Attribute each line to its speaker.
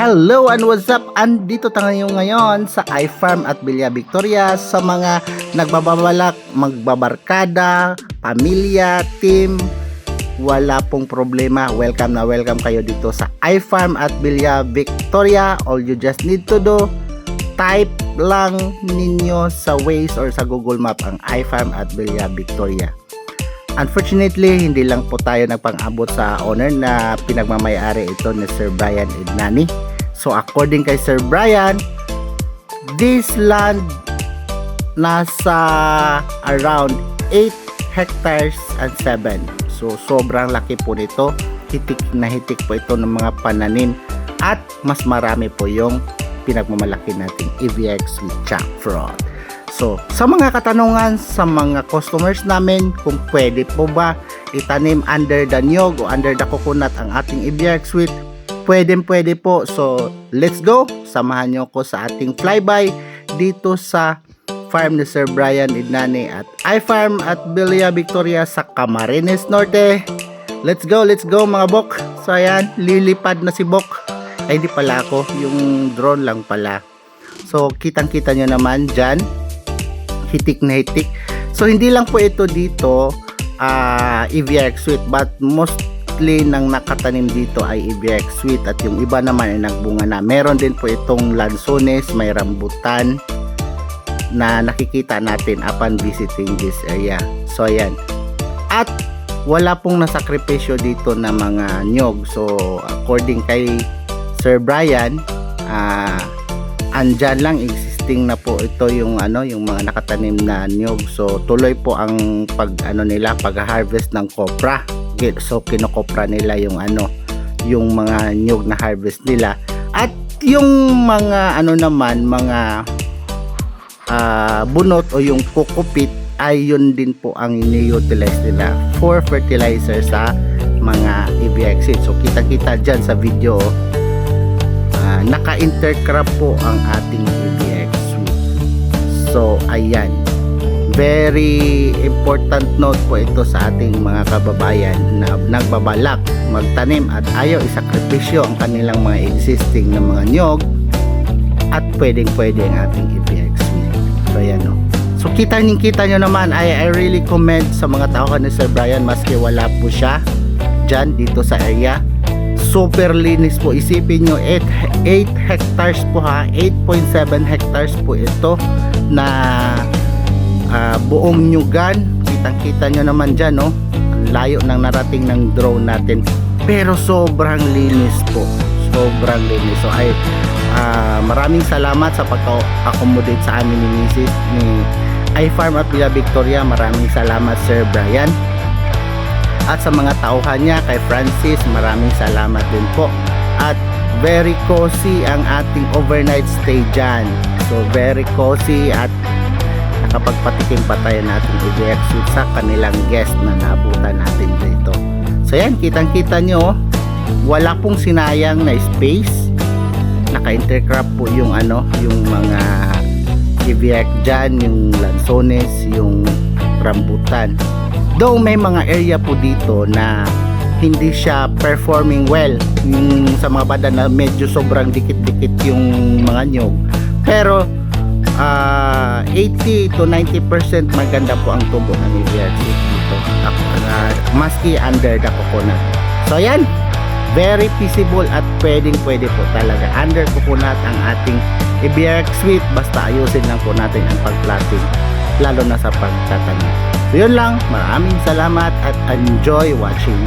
Speaker 1: Hello and what's up? Andito tayo ngayon sa iFarm at Villa Victoria sa mga nagbababalak, magbabarkada, pamilya, team, wala pong problema. Welcome na welcome kayo dito sa iFarm at Villa Victoria. All you just need to do, type lang ninyo sa Waze or sa Google Map ang iFarm at Villa Victoria. Unfortunately, hindi lang po tayo nagpang-abot sa owner na pinagmamayari ito ni Sir Brian Idnani. So according kay Sir Brian, this land nasa around 8 hectares and 7. So sobrang laki po nito. Hitik na hitik po ito ng mga pananim at mas marami po yung pinagmamalaki nating EVX with jackfruit. So, sa mga katanungan sa mga customers namin kung pwede po ba itanim under the niyog o under the coconut ang ating EVX sweet, pwede pwede po. So, let's go. Samahan niyo ko sa ating flyby dito sa farm ni Sir Brian Idnani at iFarm at Villa Victoria sa Camarines Norte. Let's go, let's go mga bok. So ayan, lilipad na si Bok. Ay, hindi pala ako. Yung drone lang pala. So, kitang-kita nyo naman dyan hitik na hitik. So hindi lang po ito dito uh, EVX sweet but mostly nang nakatanim dito ay EVX sweet at yung iba naman ay nagbunga na. Meron din po itong lansones, may rambutan na nakikita natin upon visiting this area. So ayan. At wala pong nasakripisyo dito na mga nyog. So according kay Sir Brian, uh, andyan lang existing na po ito yung ano yung mga nakatanim na niyog so tuloy po ang pag ano nila pag harvest ng kopra so kinokopra nila yung ano yung mga niyog na harvest nila at yung mga ano naman mga uh, bunot o yung kukupit ay yun din po ang ini-utilize nila for fertilizer sa mga EBX so kita kita dyan sa video uh, naka-intercrop po ang ating EBX suite. So, ayan. Very important note po ito sa ating mga kababayan na nagbabalak magtanim at ayaw isakripisyo ang kanilang mga existing na mga nyog at pwedeng pwede ang ating EBX suite. So, ayan o. So, kita niyo kita nyo naman, I, I really commend sa mga tao ni Sir Brian. Maski wala po siya dyan dito sa area. Super linis po. Isipin nyo 8, 8 hectares po ha? 8.7 hectares po ito na uh, buong nyugan kitang kita nyo naman dyan no? Ang layo ng narating ng drone natin. Pero sobrang linis po. Sobrang linis. So ay uh, maraming salamat sa pagka-accommodate sa amin ni Mrs. ni iFarm at Villa Victoria. Maraming salamat Sir Brian. At sa mga tauhan niya kay Francis maraming salamat din po. At very cozy ang ating overnight stay dyan. So very cozy at nakapagpatikim pa tayo natin i-react sa kanilang guest na naabutan natin dito. So yan kitang kita nyo wala pong sinayang na space. Naka-intercrop po yung ano yung mga ibiyak dyan yung lansones yung rambutan. Though may mga area po dito na hindi siya performing well yung sa mga badan na medyo sobrang dikit-dikit yung mga nyog pero uh, 80 to 90% maganda po ang tubo ng EVRC dito. Uh, maski under the coconut. So yan very feasible at pwedeng pwede po talaga. Under coconut ang ating EBRX sweet. Basta ayusin lang po natin ang pagplating lalo na sa pagtatanim So yun lang, maraming salamat at enjoy watching